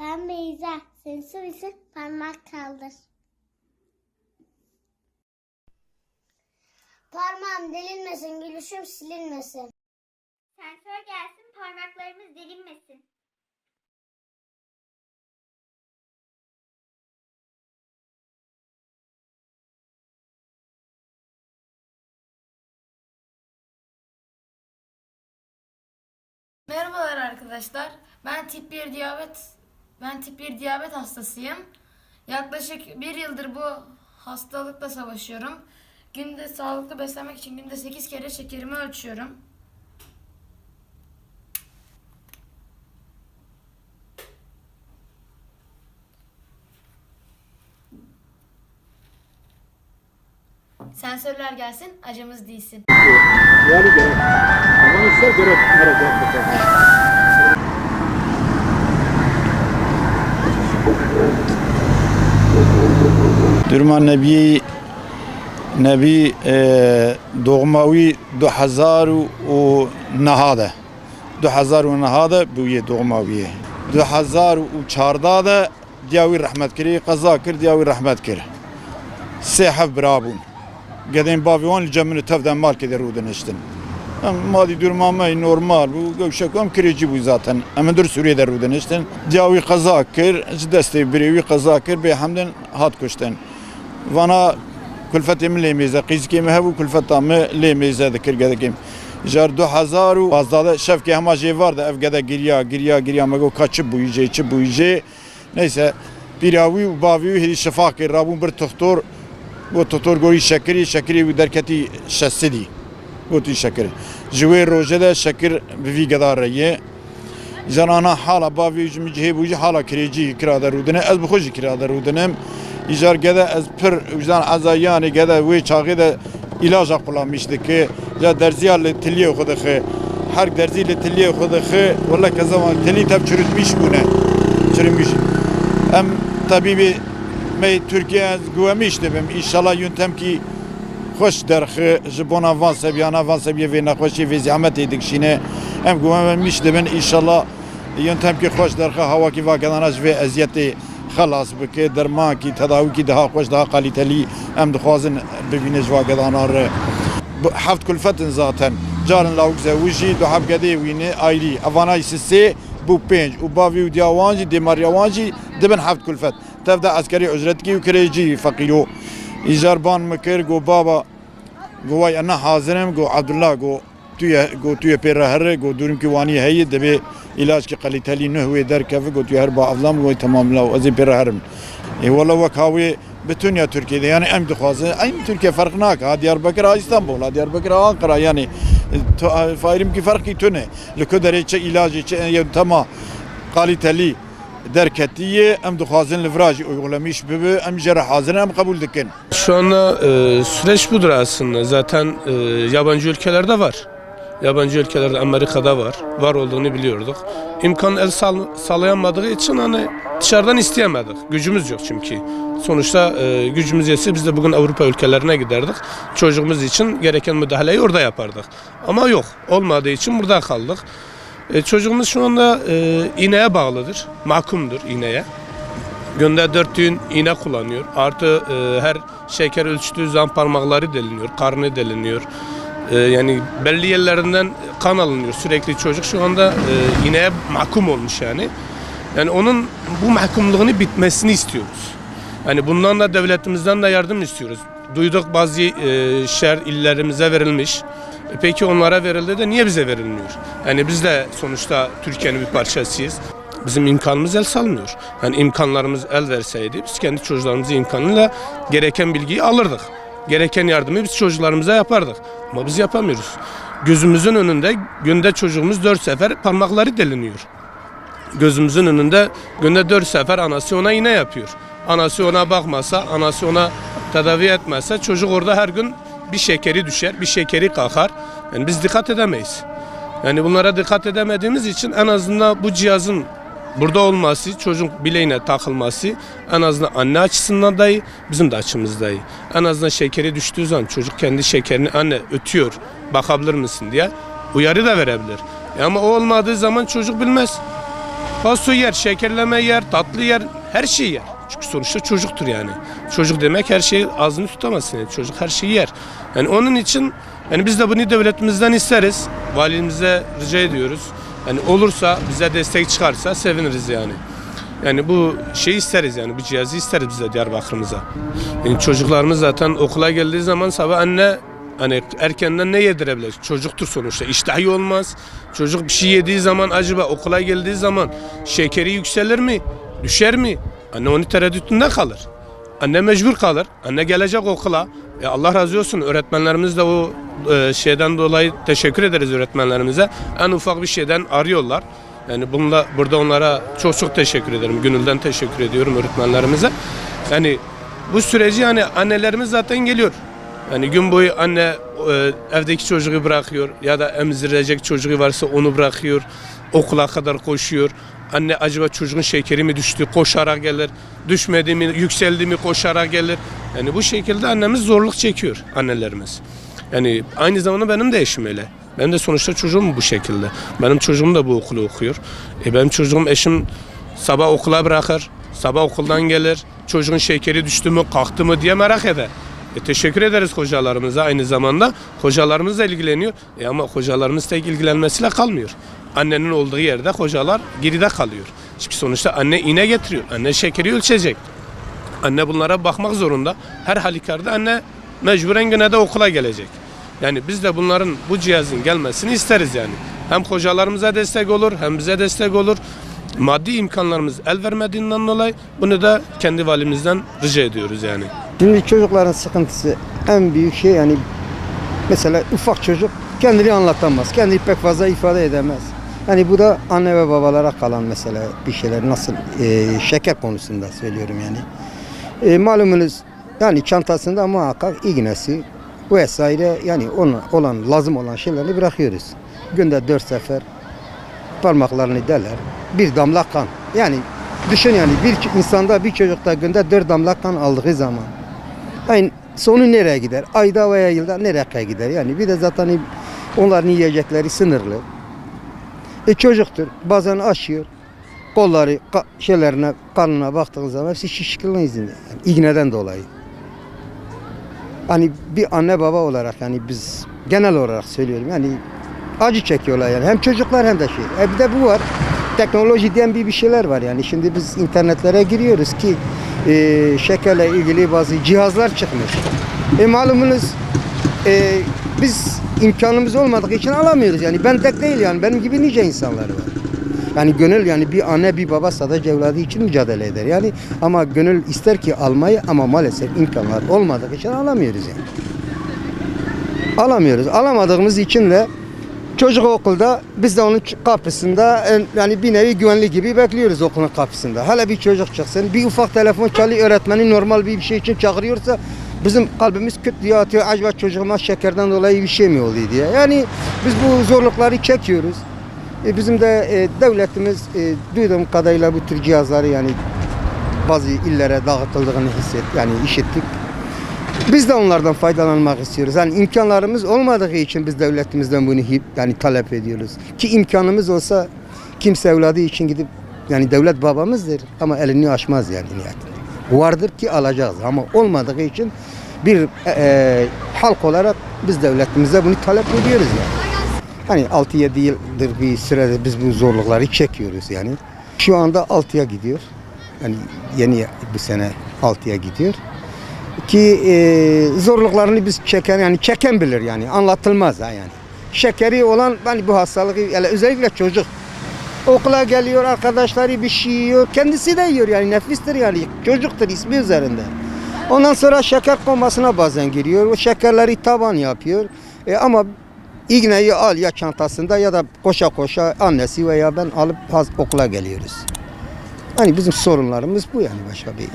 Ben Beyza. Senin sorusun parmak kaldır. Parmağım delinmesin, gülüşüm silinmesin. Sensör gelsin parmaklarımız delinmesin. Merhabalar arkadaşlar. Ben tip 1 diyabet ben tip 1 diyabet hastasıyım. Yaklaşık bir yıldır bu hastalıkla savaşıyorum. Günde sağlıklı beslenmek için günde 8 kere şekerimi ölçüyorum. Sensörler gelsin, acımız değilsin. Yani gerek. Ama ister gerek hareket yapacak. Durma Nebi Nebi e, doğmavi 2009'da. 2009'da bu ye doğmavi. 2004'da da diyavi rahmet kiri, kaza kir, diyavi rahmet kir. Sehef brabun. Gedin bavi on cemini tevden markede rudun iştin. Madi durmamay normal bu gevşek am kirici bu zaten. Ama dur Suriye'de rudun iştin. Diyavi kaza kir, desteği birivi kaza kir, behamden hat kuştin vana külfet mi lemize, qizki mi hevu külfet mi lemize dikir gedekim. Jar 2000 azda şefki hema jê var da ev gede giriya giriya giriya mego kaçı bu yüce içi bu yüce. Neyse piravi bavi hiri şefaki rabun bir doktor bu doktor gori şekeri şekeri bu derketi şessidi. Bu tü şeker. Jwe roje de şeker vi gedar ye. Janana hala bavi yüce mücihe bu hala kireci kirada rudene ez bu hoji kirada rudenem ایجار گده از پر وجدان ازایانی گده وی چاقی ده ilaca kullanmıştı ki ya derziyle tiliye kudıkı her derziyle tiliye kudıkı valla ki zaman tili tab çürütmüş bu ne çürümüş hem tabibi me Türkiye güvemiştim inşallah yöntem ki خوش درخه جبون آوان سبیان آوان سبیه و نخوشی و زحمت دکشینه ام گوهم میش دبن ایشالله یونتم که خوش درخه هوا کی واقعانش و ازیت خلاص بکه درمان کی تداوی کی daha خوش daha kaliteli em dixwazin bibîne ji vagedanar heft kulfetin zaten carın lavuk zewîjî du hevgedê wîne ayrî evana sisê bu pênc û bavî û diyawan jî dêmariyawan jî dibin heft kulfet tev de eskerî ûcretkî û kirêjî feqîro İjarban mekir go baba go vay ana hazırım go Abdullah go tuye go tuye pera her go durum ki vani heyi debe ilaç ki kaliteli ne huye der kefe go tuye her ba avlam go tamamla azim pera herim e valla vak havi bütün ya Türkiye'de yani em dixwazı aynı Türkiye fark nak ha Diyarbakır ha İstanbul ha Diyarbakır ha Ankara yani fairim ki farkı tüne lükü derece ilacı çe tamam kaliteli derketiye em dixwazin li virajî uygulamış bibe em jere hazır em kabul dikin. Şu anda e, süreç budur aslında. Zaten e, yabancı ülkelerde var. Yabancı ülkelerde Amerika'da var. Var olduğunu biliyorduk. İmkan el sal, sağlayamadığı için hani dışarıdan isteyemedik. Gücümüz yok çünkü. Sonuçta e, gücümüz yetse biz de bugün Avrupa ülkelerine giderdik. Çocuğumuz için gereken müdahaleyi orada yapardık. Ama yok. Olmadığı için burada kaldık. E, çocuğumuz şu anda e, iğneye bağlıdır. Mahkumdur iğneye. Günde dört düğün iğne kullanıyor. Artı e, her şeker ölçtüğü zaman parmakları deliniyor, karnı deliniyor. E, yani belli yerlerinden kan alınıyor sürekli çocuk. Şu anda e, iğneye mahkum olmuş yani. Yani onun bu mahkumluğunu bitmesini istiyoruz. Yani bundan da devletimizden de yardım istiyoruz. Duyduk bazı e, şer illerimize verilmiş. E, peki onlara verildi de niye bize verilmiyor? Yani biz de sonuçta Türkiye'nin bir parçasıyız. Bizim imkanımız el salmıyor. Yani imkanlarımız el verseydi biz kendi çocuklarımızın imkanıyla gereken bilgiyi alırdık. Gereken yardımı biz çocuklarımıza yapardık. Ama biz yapamıyoruz. Gözümüzün önünde günde çocuğumuz dört sefer parmakları deliniyor. Gözümüzün önünde günde dört sefer anası ona iğne yapıyor. Anası ona bakmasa, anası ona tedavi etmezse çocuk orada her gün bir şekeri düşer, bir şekeri kalkar. Yani biz dikkat edemeyiz. Yani bunlara dikkat edemediğimiz için en azından bu cihazın burada olması, çocuk bileğine takılması en azından anne açısından dahi bizim de açımızda iyi. En azından şekeri düştüğü zaman çocuk kendi şekerini anne ötüyor bakabilir misin diye uyarı da verebilir. E ama o olmadığı zaman çocuk bilmez. Paso yer, şekerleme yer, tatlı yer, her şeyi yer. Çünkü sonuçta çocuktur yani. Çocuk demek her şeyi ağzını tutamaz yani. Çocuk her şeyi yer. Yani onun için yani biz de bunu devletimizden isteriz. Valimize rica ediyoruz. Yani olursa bize destek çıkarsa seviniriz yani. Yani bu şeyi isteriz yani bu cihazı isteriz bize Diyarbakır'ımıza. Yani çocuklarımız zaten okula geldiği zaman sabah anne hani erkenden ne yedirebilir? Çocuktur sonuçta. İştahı olmaz. Çocuk bir şey yediği zaman acaba okula geldiği zaman şekeri yükselir mi? Düşer mi? Anne onu tereddütünde kalır. Anne mecbur kalır. Anne gelecek okula. E Allah razı olsun öğretmenlerimiz de o e, şeyden dolayı teşekkür ederiz öğretmenlerimize. En ufak bir şeyden arıyorlar. Yani bununla burada onlara çok çok teşekkür ederim. Gönülden teşekkür ediyorum öğretmenlerimize. Yani bu süreci yani annelerimiz zaten geliyor. Yani gün boyu anne e, evdeki çocuğu bırakıyor ya da emzirecek çocuğu varsa onu bırakıyor. Okula kadar koşuyor. Anne acaba çocuğun şekeri mi düştü? Koşarak gelir. Düşmedi mi? Yükseldi mi? Koşarak gelir. Yani bu şekilde annemiz zorluk çekiyor annelerimiz. Yani aynı zamanda benim de eşim öyle. Benim de sonuçta çocuğum bu şekilde. Benim çocuğum da bu okulu okuyor. E benim çocuğum eşim sabah okula bırakır. Sabah okuldan gelir. Çocuğun şekeri düştü mü kalktı mı diye merak eder. E teşekkür ederiz hocalarımıza aynı zamanda. Hocalarımız da ilgileniyor. E ama hocalarımız tek ilgilenmesiyle kalmıyor. Annenin olduğu yerde hocalar geride kalıyor. Çünkü sonuçta anne iğne getiriyor. Anne şekeri ölçecek. Anne bunlara bakmak zorunda. Her halükarda anne mecburen güne de okula gelecek. Yani biz de bunların bu cihazın gelmesini isteriz yani. Hem hocalarımıza destek olur hem bize destek olur. Maddi imkanlarımız el vermediğinden dolayı bunu da kendi valimizden rica ediyoruz yani. Şimdi çocukların sıkıntısı en büyük şey yani mesela ufak çocuk kendini anlatamaz. Kendini pek fazla ifade edemez. Yani bu da anne ve babalara kalan mesela bir şeyler nasıl e, şeker konusunda söylüyorum yani. E, malumunuz yani çantasında muhakkak iğnesi vesaire yani ona olan lazım olan şeyleri bırakıyoruz. Günde dört sefer parmaklarını deler. Bir damla kan. Yani düşün yani bir insanda bir çocukta günde dört damla kan aldığı zaman yani sonu nereye gider? Ayda veya yılda nereye gider? Yani bir de zaten onların yiyecekleri sınırlı. E çocuktur. Bazen aşıyor. Kolları ka- şeylerine, kanına baktığın zaman hepsi şişkinliğin izinde. Yani iğneden dolayı. Hani bir anne baba olarak yani biz genel olarak söylüyorum yani acı çekiyorlar yani. Hem çocuklar hem de şey. E bir de bu var. Teknoloji diyen bir bir şeyler var yani. Şimdi biz internetlere giriyoruz ki e, şekerle ilgili bazı cihazlar çıkmış. E malumunuz e, biz imkanımız olmadığı için alamıyoruz yani. Ben tek değil yani. Benim gibi nice insanlar var. Yani gönül yani bir anne bir baba sadece evladı için mücadele eder. Yani ama gönül ister ki almayı ama maalesef imkanlar olmadığı için alamıyoruz yani. Alamıyoruz. Alamadığımız için de çocuk okulda biz de onun kapısında yani bir nevi güvenli gibi bekliyoruz okulun kapısında. Hala bir çocuk çıksın bir ufak telefon çalıyor öğretmeni normal bir şey için çağırıyorsa bizim kalbimiz küt diye atıyor. Acaba çocuğuma şekerden dolayı bir şey mi oldu diye. Yani biz bu zorlukları çekiyoruz. E, bizim de e, devletimiz e, duyduğum kadarıyla bu tür cihazları yani bazı illere dağıtıldığını hisset yani işittik. Biz de onlardan faydalanmak istiyoruz. Yani imkanlarımız olmadığı için biz devletimizden bunu yani talep ediyoruz. Ki imkanımız olsa kimse evladı için gidip yani devlet babamızdır ama elini açmaz yani nihayetinde. Vardır ki alacağız ama olmadığı için bir e, e, halk olarak biz devletimize bunu talep ediyoruz yani. Hani 6-7 yıldır bir sürede biz bu zorlukları çekiyoruz yani. Şu anda 6'ya gidiyor. Yani yeni bu sene 6'ya gidiyor. Ki e, zorluklarını biz çeken yani çeken bilir yani anlatılmaz ha yani. Şekeri olan hani bu hastalığı yani özellikle çocuk okula geliyor arkadaşları bir şey yiyor kendisi de yiyor yani nefistir yani çocuktur ismi üzerinde. Ondan sonra şeker komasına bazen giriyor o şekerleri taban yapıyor E, ama İğneyi al ya çantasında ya da koşa koşa annesi veya ben alıp okula geliyoruz. Hani bizim sorunlarımız bu yani başka bir